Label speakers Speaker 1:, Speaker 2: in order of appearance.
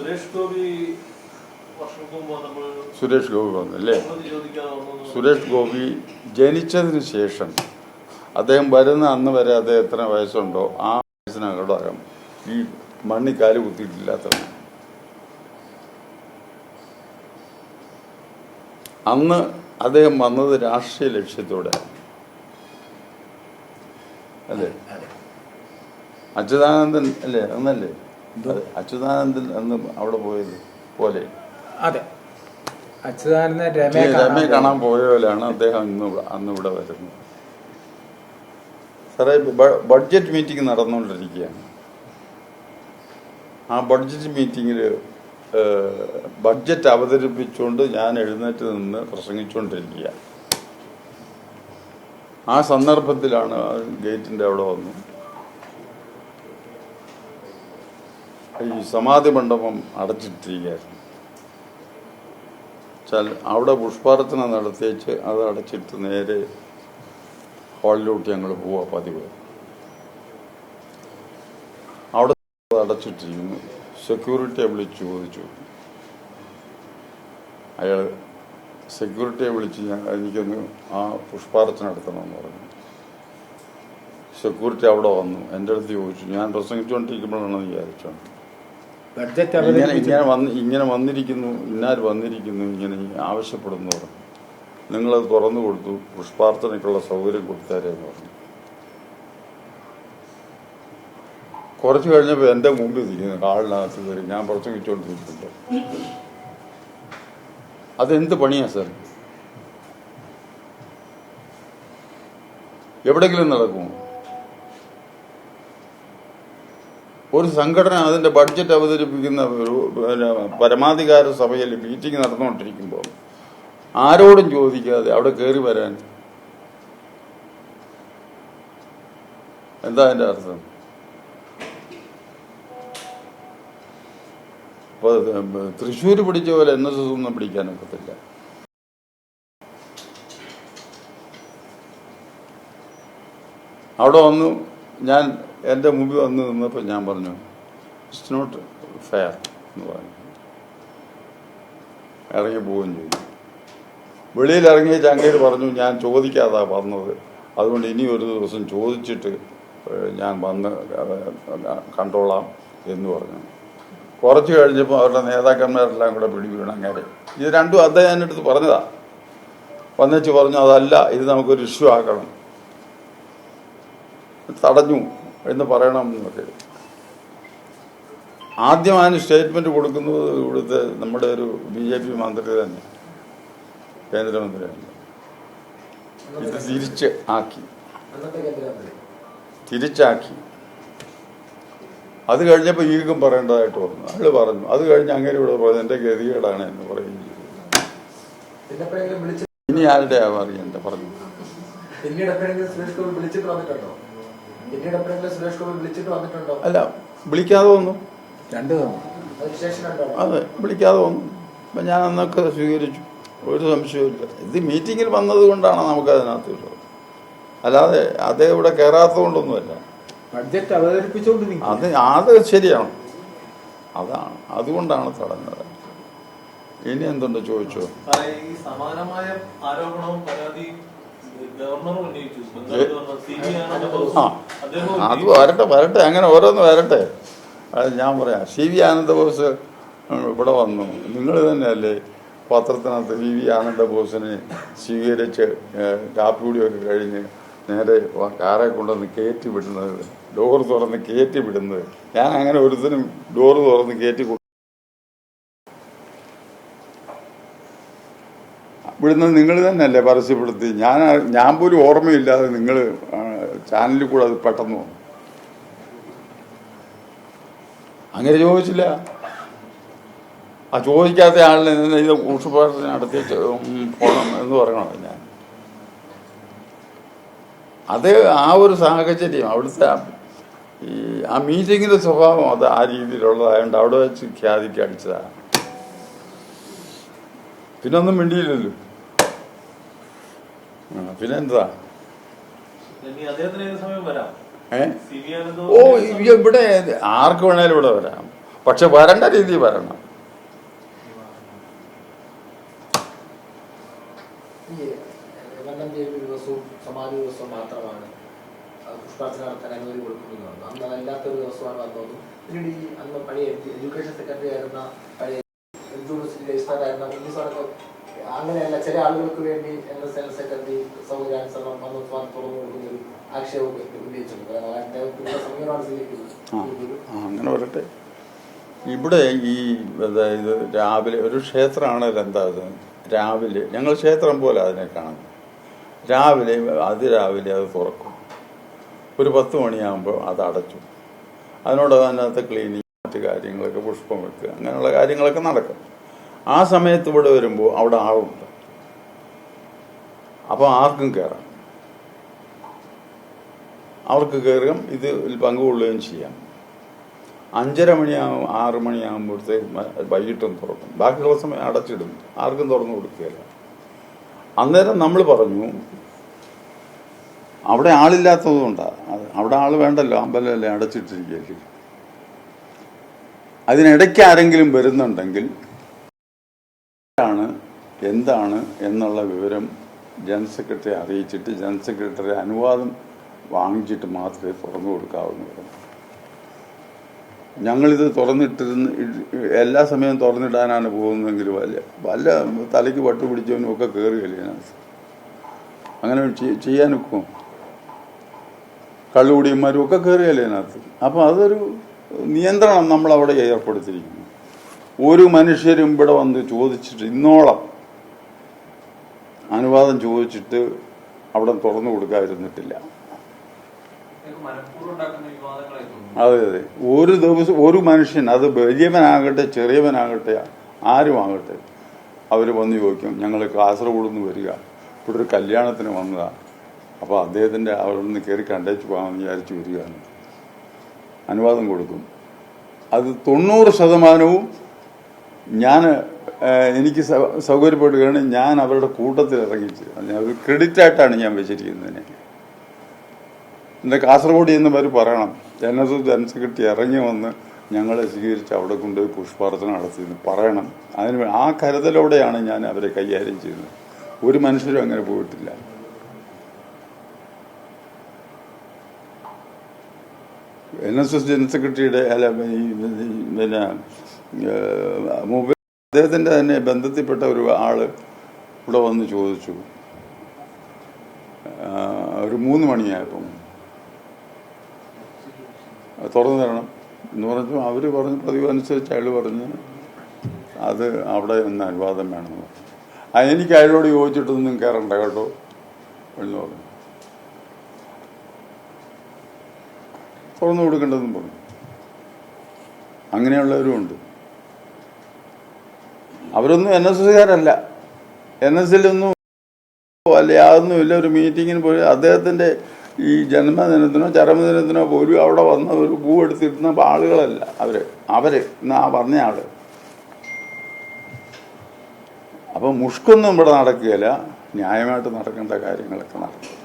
Speaker 1: സുരേഷ് ഗോപി വന്നല്ലേ
Speaker 2: സുരേഷ് ഗോപി വന്നു അല്ലേ?
Speaker 1: അനുമതി ചോദിക്കാതെ വന്നു
Speaker 2: സുരേഷ് ഗോപി ജനിച്ചതിന് ശേഷം അദ്ദേഹം വരുന്ന അന്ന് വരെ അദ്ദേഹം എത്ര വയസ്സുണ്ടോ ആ വയസ്സിനകം ഈ മണ്ണി കാൽ കുത്തിയിട്ടില്ലാത്ത അന്ന് അദ്ദേഹം വന്നത് രാഷ്ട്രീയ ലക്ഷ്യത്തോടെ. അല്ലേ? അച്യുതാനന്ദൻ അല്ലേ? അന്നല്ലേ? അച്യുതാനന്ദൻ അന്ന് അവിടെ പോയത് പോലെ.
Speaker 3: അതെ. അച്യുതാനന്ദൻ
Speaker 2: രമേ
Speaker 3: രമയെ കാണാൻ
Speaker 2: പോയ. പോലെയാണ് അദ്ദേഹം ഇന്ന് അന്ന് ഇവിടെ വരുന്നത്. സാറേ ബഡ്ജറ്റ് മീറ്റിംഗ് നടന്നുകൊണ്ടിരിക്കുകയാണ്. ആ ബഡ്ജറ്റ് മീറ്റിങ്ങിൽ ബഡ്ജറ്റ് അവതരിപ്പിച്ചുകൊണ്ട് ഞാൻ എഴുന്നേറ്റ് നിന്ന് പ്രസംഗിച്ചുകൊണ്ടിരിക്കുക ആ സന്ദർഭത്തിലാണ് ഗേറ്റിന്റെ അവിടെ വന്നു ഈ സമാധി മണ്ഡപം അടച്ചിട്ടിരിക്കുകയായിരുന്നു. വെച്ചാൽ അവിടെ പുഷ്പാർച്ചന നടത്തിയേച്ച് അത് അടച്ചിട്ട് നേരെ ഹാളിലോട്ട് ഞങ്ങൾ പോവാ പതിവ്. അവിടെ അടച്ചിട്ടിരിക്കുന്നു. സെക്യൂരിറ്റിയെ വിളിച്ച് ചോദിച്ചു. അയാൾ സെക്യൂരിറ്റിയെ വിളിച്ച് ഞാൻ എനിക്കൊന്ന് ആ പുഷ്പാർച്ചന നടത്തണമെന്ന് പറഞ്ഞു. സെക്യൂരിറ്റി അവിടെ വന്നു. എന്റെ അടുത്ത് ചോദിച്ചു. ഞാൻ പ്രസംഗിച്ചുകൊണ്ടിരിക്കുമ്പോഴാണെന്ന് വിചാരിച്ചു
Speaker 3: ബഡ്ജറ്റ്
Speaker 2: ഇങ്ങനെ ഇങ്ങനെ വന്ന് ഇങ്ങനെ വന്നിരിക്കുന്നു ഇന്നാർ വന്നിരിക്കുന്നു ഇങ്ങനെ ആവശ്യപ്പെടുന്നു പറഞ്ഞു. നിങ്ങളത് തുറന്നു കൊടുത്തു പുഷ്പാർച്ചനയ്ക്കുള്ള സൗകര്യം കൊടുത്തേരെന്ന് പറഞ്ഞു. കുറച്ച് കഴിഞ്ഞപ്പോൾ എന്റെ മുമ്പിൽ ഇരിക്കുന്നു കാളിനകത്ത് കയറി. ഞാൻ പ്രസംഗിച്ചുകൊണ്ടിരിക്കുമ്പോൾ അതെന്ത് പണിയാ സാർ? എവിടെങ്കിലും നടക്കുമോ? ഒരു സംഘടന അതിന്റെ ബഡ്ജറ്റ് അവതരിപ്പിക്കുന്ന പരമാധികാര സഭയിൽ മീറ്റിംഗ് നടന്നുകൊണ്ടിരിക്കുമ്പോൾ ആരോടും ചോദിക്കാതെ അവിടെ കയറി വരാൻ എന്താ അതിന്റെ അർത്ഥം? തൃശ്ശൂർ പിടിച്ച പോലെ എൻ എസ് എസ് ഒന്നും പിടിക്കാനൊക്കത്തില്ല അവിടെ വന്നു ഞാൻ എന്റെ മുമ്പിൽ വന്ന് നിന്നപ്പോൾ ഞാൻ പറഞ്ഞു ഇറ്റ്സ് നോട്ട് ഫെയർ എന്ന് പറഞ്ഞു. ഇറങ്ങി പോവുകയും ചെയ്തു. വെളിയിൽ ഇറങ്ങിയ ചങ്കയിൽ പറഞ്ഞു ഞാൻ ചോദിക്കാതാ പറഞ്ഞത് അതുകൊണ്ട് ഇനി ഒരു ദിവസം ചോദിച്ചിട്ട് ഞാൻ വന്ന് കണ്ടോളാം എന്ന് പറഞ്ഞു. കുറച്ച് കഴിഞ്ഞപ്പോൾ അവരുടെ നേതാക്കന്മാരെല്ലാം കൂടെ പിടി വീണ് അങ്ങനെ. ഇത് രണ്ടും അദ്ദേഹം എന്റെ അടുത്ത് പറഞ്ഞതാ. വന്നേച്ച് പറഞ്ഞു അതല്ല ഇത് നമുക്കൊരു ഇഷ്യൂ ആക്കണം. തടഞ്ഞു. എന്ന് പറയണം എന്നൊക്കെ. ആദ്യം അതിന് സ്റ്റേറ്റ്മെന്റ് കൊടുക്കുന്നത് ഇവിടുത്തെ നമ്മുടെ ഒരു ബി ജെ പി മന്ത്രി തന്നെ. കേന്ദ്രമന്ത്രി തന്നെ ഇത് തിരിച്ച് ആക്കി. തിരിച്ചാക്കി. അത് കഴിഞ്ഞപ്പോൾ ഈഗം പറയേണ്ടതായിട്ട് വന്നു. അയാൾ പറഞ്ഞു. അത് കഴിഞ്ഞ് അങ്ങനെ ഇവിടെ പറഞ്ഞു എന്റെ ഗതികേടാണ് എന്ന് പറയുകയും ചെയ്തു. ഇനി ആരുടെ അറിയണ്ട പറഞ്ഞു.
Speaker 4: പിന്നീട് വിളിച്ചിട്ട് വന്നിട്ടുണ്ടോ
Speaker 2: അല്ല വിളിക്കാതെ വന്നു.
Speaker 3: രണ്ട്
Speaker 2: അതെ വിളിക്കാതെ വന്നു. അപ്പം ഞാൻ അന്നൊക്കെ സ്വീകരിച്ചു. ഒരു സംശയവുമില്ല ഇത് മീറ്റിങ്ങിൽ വന്നത് കൊണ്ടാണ് നമുക്ക് അതിനകത്ത് ഉള്ളത്. അല്ലാതെ അദ്ദേഹം ഇവിടെ കയറാത്തത് കൊണ്ടൊന്നുമല്ല
Speaker 3: ബഡ്ജറ്റ് അവതരിപ്പിച്ചുകൊണ്ട്
Speaker 2: അത് അത് ശരിയാണ്. അതാണ്. അതുകൊണ്ടാണ് തടഞ്ഞത്. ഇനി എന്തുണ്ട് ചോദിച്ചോ?
Speaker 1: സമാനമായ ആരോപണവും പരാതിയും വി
Speaker 2: ആ. അത് വരട്ടെ വരട്ടെ. അങ്ങനെ ഓരോന്ന് വരട്ടെ. അത് ഞാൻ പറയാം. സി വി ആനന്ദ ബോസ് ഇവിടെ വന്നു. നിങ്ങൾ തന്നെയല്ലേ പത്രത്തിനകത്ത് സി വി ആനന്ദ ബോസിനെ സ്വീകരിച്ച് കാപ്പിയൊക്കെ കഴിഞ്ഞ് നേരെ വ- കാറെ കൊണ്ടുവന്ന് കയറ്റി വിടുന്നത് ഡോർ തുറന്ന് കയറ്റി വിടുന്നത്. ഞാൻ അങ്ങനെ ഒരുത്തിനും ഡോർ തുറന്ന് കയറ്റി വിടുന്നത് നിങ്ങൾ തന്നെയല്ലേ പരസ്യപ്പെടുത്തി. ഞാൻ ഞാൻ പോലും ഓർമ്മയില്ലാതെ നിങ്ങൾ ചാനലിൽ കൂടെ അത് പെട്ടെന്ന് വന്നു. അങ്ങനെ ചോദിച്ചില്ല. ആ ചോദിക്കാത്ത ആളിനെ നിന്ന് ഊഷുപാടത്തിന് നടത്തി പോകണം എന്ന് പറയണോ ഞാൻ. അത് ആ ഒരു സാഹചര്യം അവിടുത്തെ ഈ ആ മീറ്റിങ്ങിന്റെ സ്വഭാവം അത് ആ രീതിയിലുള്ളതായതുകൊണ്ട് അവിടെ വെച്ച് ഖ്യാതിക്ക് അടിച്ചതാണ് പിന്നൊന്നും മിണ്ടിയില്ലല്ലോ. പിന്നെന്താ? ഓ ഇവിടെ ആർക്ക് വേണേലും ഇവിടെ വരാം. പക്ഷെ വരണ്ട രീതി വരണം.
Speaker 4: അന്ന് പഴയ എഡ്യൂക്കേഷൻ സെക്രട്ടറി ആയിരുന്ന പഴയ ആയിരുന്ന ഉണ്ണീസാറൊക്കെ അങ്ങനെയല്ല ചില ആളുകൾക്ക് വേണ്ടി എന്റെ എൽ സെക്രട്ടറി സൗകര്യാനുസരണം വന്ന് തുറന്നു കൊടുക്കുന്ന ഒരു ആക്ഷേപം ഉന്നയിച്ചിട്ടുണ്ട്.
Speaker 2: അങ്ങനെ ഇവിടെ ഈ അതായത് രാവിലെ ഒരു ക്ഷേത്രമാണ് ഇത് രാവിലെ ഞങ്ങൾ ക്ഷേത്രം പോലെ അതിനെ കാണുന്നു. രാവിലെ അതിരാവിലെ അത് തുറക്കും. ഒരു പത്ത് മണിയാകുമ്പോൾ അത് അടച്ചു അതിനോട് അതിനകത്ത് ക്ലീനിങ് മറ്റു കാര്യങ്ങളൊക്കെ പുഷ്പം വെക്കുക അങ്ങനെയുള്ള കാര്യങ്ങളൊക്കെ നടക്കും. ആ സമയത്ത് ഇവിടെ വരുമ്പോൾ അവിടെ ആളുണ്ട്. അപ്പോൾ ആർക്കും കയറാം അവർക്ക് കയറുകയും ഇതിൽ പങ്കുകൊള്ളുകയും ചെയ്യാം. അഞ്ചര മണിയാകും ആറ് മണിയാകുമ്പോഴത്തേക്ക് വൈകിട്ടും തുറക്കും. ബാക്കിയുള്ള സമയം അടച്ചിടും. ആർക്കും തുറന്നു കൊടുക്കുകയില്ല. അന്നേരം നമ്മൾ പറഞ്ഞു അവിടെ ആളില്ലാത്തതുകൊണ്ടാണ് അവിടെ ആൾ വേണ്ടല്ലോ അമ്പലമല്ലേ അടച്ചിട്ടിരിക്കുകയല്ലേ അതിനിടയ്ക്ക് ആരെങ്കിലും വരുന്നുണ്ടെങ്കിൽ ആണ് എന്താണ് എന്നുള്ള വിവരം ജനറൽ സെക്രട്ടറി അറിയിച്ചിട്ട് ജനറൽ സെക്രട്ടറി അനുവാദം വാങ്ങിച്ചിട്ട് മാത്രമേ തുറന്നു കൊടുക്കാവുന്നുള്ളൂ ഞങ്ങളിത് തുറന്നിട്ടിരുന്ന് എല്ലാ സമയവും തുറന്നിടാനാണ് പോകുന്നതെങ്കിൽ വല്ല വല്ല തലയ്ക്ക് വട്ട് പിടിച്ചവനും ഒക്കെ കയറുകയല്ലേ അങ്ങനെ ചെയ്- ചെയ്യാനൊക്കും? കള്ളുകൂടിയന്മാരും ഒക്കെ കയറുകയല്ലേ ഇതിനകത്ത്. അപ്പം അതൊരു നിയന്ത്രണം നമ്മളവിടെ ഏർപ്പെടുത്തിയിരിക്കുന്നു. ഒരു മനുഷ്യരും ഇവിടെ വന്ന് ചോദിച്ചിട്ട് ഇന്നോളം അനുവാദം ചോദിച്ചിട്ട് അവിടെ തുറന്നു കൊടുക്കാതിരുന്നിട്ടില്ല. അതെ അതെ. ഒരു ദിവസം ഒരു മനുഷ്യൻ അത് വലിയവനാകട്ടെ ചെറിയവനാകട്ടെ ആരും ആകട്ടെ അവർ വന്ന് ചോദിക്കും ഞങ്ങൾ കാസർഗോഡ് നിന്ന് വരിക. ഇവിടെ ഒരു കല്യാണത്തിന് വന്നതാണ് അപ്പോൾ അദ്ദേഹത്തിന്റെ അവിടെ നിന്ന് കയറി കണ്ടേച്ച് പോകാമെന്ന് വിചാരിച്ച് വരികയാണ്. അനുവാദം കൊടുക്കും. അത് തൊണ്ണൂറ് ശതമാനവും ഞാൻ എനിക്ക് സൗകര്യപ്പെടുകയാണ് ഞാൻ അവരുടെ കൂട്ടത്തിൽ ഇറങ്ങിച്ച് അത് ക്രെഡിറ്റ് ആയിട്ടാണ് ഞാൻ വെച്ചിരിക്കുന്നതിനെ. എന്റെ കാസർഗോഡ് പേര് പറയണം N S S general secretary ഇറങ്ങി വന്ന് ഞങ്ങളെ സ്വീകരിച്ച് അവിടെ കൊണ്ടുപോയി പുഷ്പാർച്ചന നടത്തിയെന്ന് പറയണം. അതിന് ആ കരുതലോടെയാണ് ഞാൻ അവരെ കൈകാര്യം ചെയ്യുന്നത്. ഒരു മനുഷ്യരും അങ്ങനെ പോയിട്ടില്ല. എൻ എസ് എസ് ജനറൽ സെക്രട്ടറിയുടെ അല്ല പിന്നെ മൊബൈൽ അദ്ദേഹത്തിന്റെ തന്നെ ബന്ധത്തിൽപ്പെട്ട ഒരു ആൾ ഇവിടെ വന്ന് ചോദിച്ചു. ഒരു മൂന്ന് മണിയായപ്പം. തുറന്നു തരണം എന്ന് പറഞ്ഞു. അവർ പറഞ്ഞു പതിവ് അനുസരിച്ച് അയാൾ പറഞ്ഞ് അത് അവിടെ നിന്ന് അനുവാദം പറഞ്ഞു. ആ എനിക്ക് അയാളോട് ചോദിച്ചിട്ടൊന്നും കയറണ്ട കേട്ടോ എന്ന് പറഞ്ഞു. തുറന്നു കൊടുക്കേണ്ടതെന്ന് പറഞ്ഞു. അങ്ങനെയുള്ളവരും ഉണ്ട്. അവരൊന്നും എൻ എസ് എസ്സുകാരല്ല എൻ എസ് എല്ലൊന്നും അല്ല യാതൊന്നുമില്ല ഒരു മീറ്റിങ്ങിന് പോയി. അദ്ദേഹത്തിന്റെ ഈ ജന്മദിനത്തിനോ ചരമദിനത്തിനോ പോലും അവിടെ വന്ന ഒരു പൂ എടുത്തിരുന്ന ആളുകളല്ല അവർ. അവർ എന്നാ പറഞ്ഞ ആൾ. അപ്പൊ മുഷ്കൊന്നും ഇവിടെ നടക്കുകയില്ല. ന്യായമായിട്ട് നടക്കേണ്ട കാര്യങ്ങളൊക്കെ നടക്കും.